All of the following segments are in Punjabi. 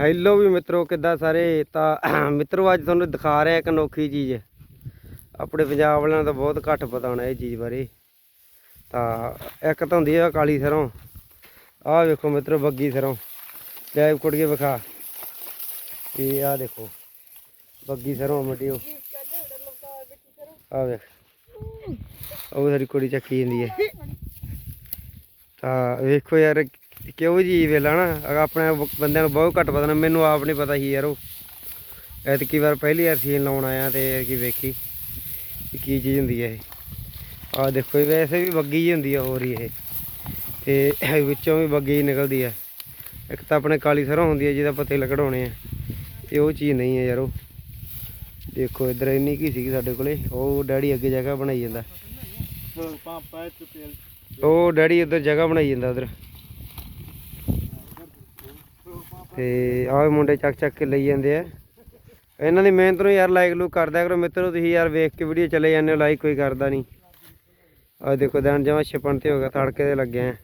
ਹੈਲੋ ਵੀ ਮਿੱਤਰੋ, ਕਿੱਦਾਂ ਸਾਰੇ? ਤਾਂ ਮਿੱਤਰੋ, ਅੱਜ ਤੁਹਾਨੂੰ ਦਿਖਾ ਰਿਹਾ ਇੱਕ ਅਨੋਖੀ ਚੀਜ਼। ਆਪਣੇ ਪੰਜਾਬ ਵਾਲਿਆਂ ਦਾ ਬਹੁਤ ਘੱਟ ਪਤਾ ਹੋਣਾ ਇਹ ਚੀਜ਼ ਬਾਰੇ। ਤਾਂ ਇੱਕ ਤਾਂ ਹੁੰਦੀ ਆ ਕਾਲੀ ਸਰੋਂ। ਆਹ ਵੇਖੋ ਮਿੱਤਰੋ, ਬੱਗੀ ਸਰੋਂ। ਲੈ ਕੁੜੀਏ ਵਿਖਾ। ਇਹ ਆਹ ਦੇਖੋ, ਬੱਗੀ ਸਰੋਂ, ਮਟਿਓ। ਆਹ ਵੇਖ। ਉਹ ਸਾਡੀ ਕੁੜੀ ਚੱਕੀ ਜਾਂਦੀ ਹੈ। ਤਾਂ ਵੇਖੋ ਯਾਰ ਕਿਉਂ ਜੀ ਵੇਲਾ ਨਾ? ਆਪਣੇ ਬੰਦਿਆਂ ਨੂੰ ਬਹੁਤ ਘੱਟ ਪਤਾ ਨਾ ਮੈਨੂੰ ਆਪ ਨਹੀਂ ਪਤਾ ਸੀ ਯਾਰ ਉਹ। ਐਤਕੀ ਵਾਰ ਪਹਿਲੀ ਵਾਰ ਸੀਨ ਲਾਉਣ ਆਇਆ ਤੇ ਕੀ ਵੇਖੀ ਕਿ ਚੀਜ਼ ਹੁੰਦੀ ਹੈ ਇਹ। ਆਹ ਦੇਖੋ ਵੈਸੇ ਵੀ ਬੱਗੀ ਜੀ ਹੁੰਦੀ ਆ ਹੋਰ ਹੀ ਇਹ। ਤੇ ਵਿੱਚੋਂ ਵੀ ਬੱਗੀ ਹੀ ਨਿਕਲਦੀ ਹੈ ਇੱਕ ਤਾਂ ਆਪਣੇ ਕਾਲੀ ਸਰੋਂ ਹੁੰਦੀ ਹੈ ਜਿਹਦਾ ਪੱਤੇ ਲਕੜਾਉਣੇ ਆ। ਇਹ ਉਹ ਚੀਜ਼ ਨਹੀਂ ਹੈ ਯਾਰ ਉਹ। ਦੇਖੋ ਇਧਰ ਇੰਨੀ ਕੀ ਸੀਗੀ ਸਾਡੇ ਕੋਲੇ ਉਹ ਡੈਡੀ ਅੱਗੇ ਜਗ੍ਹਾ ਬਣਾਈ ਜਾਂਦਾ। ਉਹ ਡੈਡੀ ਉਧਰ ਜਗ੍ਹਾ ਬਣਾਈ ਜਾਂਦਾ ਉਧਰ। ਤੇ ਆਹ ਮੁੰਡੇ ਚੱਕ ਚੱਕ ਕੇ ਲਈ ਜਾਂਦੇ ਆ। ਇਹਨਾਂ ਦੀ ਮਿਹਨਤ ਨੂੰ ਯਾਰ ਲਾਈਕ ਲੂਕ ਕਰਦਾ ਕਰੋ ਮਿੱਤਰੋ, ਤੁਸੀਂ ਯਾਰ ਵੇਖ ਕੇ ਵੀਡੀਓ ਚਲੇ ਜਾਂਦੇ ਹੋ ਲਾਈਕ ਕੋਈ ਕਰਦਾ ਨਹੀਂ। ਆਹ ਦੇਖੋ ਦਣ ਜਮਾ ਛਪਣ ਤੇ ਹੋ ਗਿਆ, ਤੜਕੇ ਦੇ ਲੱਗੇ ਆ।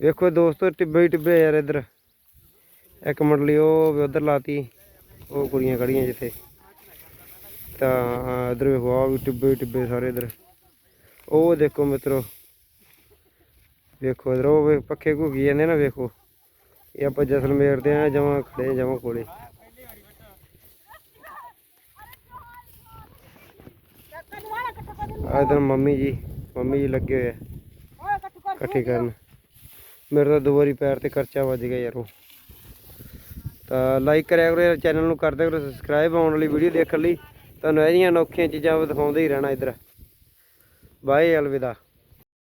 ਵੇਖੋ ਦੋਸਤੋ, ਟਿੱਬੇ ਟਿੱਬੇ ਯਾਰ ਇੱਧਰ। ਇੱਕ ਮੰਡਲੀ ਉਹ ਵੀ ਉਧਰ ਲਾਤੀ, ਉਹ ਕੁੜੀਆਂ ਖੜੀਆਂ ਜਿੱਥੇ। ਤਾਂ ਇਧਰ ਵੇਖੋ, ਆਹ ਵੀ ਟਿੱਬੇ ਟਿੱਬੇ ਸਾਰੇ ਇਧਰ। ਉਹ ਦੇਖੋ ਮਿੱਤਰੋ, ਵੇਖੋ ਇਧਰ, ਉਹ ਪੱਖੇ ਘੁੱਗੀ ਜਾਂਦੇ ਨਾ, ਵੇਖੋ। ਇਹ ਆਪਾਂ ਜਸਲਮੇਰ ਦੇ ਆ, ਜਮਾ ਖੜੇ ਜਮਾ ਕੋਲੇ। ਆ ਇਧਰ ਮੰਮੀ ਜੀ ਮੰਮੀ ਜੀ ਲੱਗੇ ਹੋਏ ਆ, ਇਕੱਠੇ ਕਰਨ। ਮੇਰੇ ਤਾਂ ਦੋ ਵਾਰੀ ਪੈਰ ਤੇ ਖਰਚਾ ਵੱਜ ਗਿਆ ਯਾਰ ਤਾਂ ਲਾਈਕ ਕਰਿਆ ਕਰੋ ਯਾਰ ਚੈਨਲ ਨੂੰ ਕਰ ਕਰੋ ਸਬਸਕ੍ਰਾਈਬ ਆਉਣ ਵਾਲੀ ਵੀਡੀਓ ਦੇਖਣ ਲਈ। ਤੁਹਾਨੂੰ ਇਹ ਜਿਹੀਆਂ ਅਨੋਖੀਆਂ ਚੀਜ਼ਾਂ ਦਿਖਾਉਂਦੇ ਹੀ ਰਹਿਣਾ ਇੱਧਰ। ਬਾਏ, ਅਲਵਿਦਾ।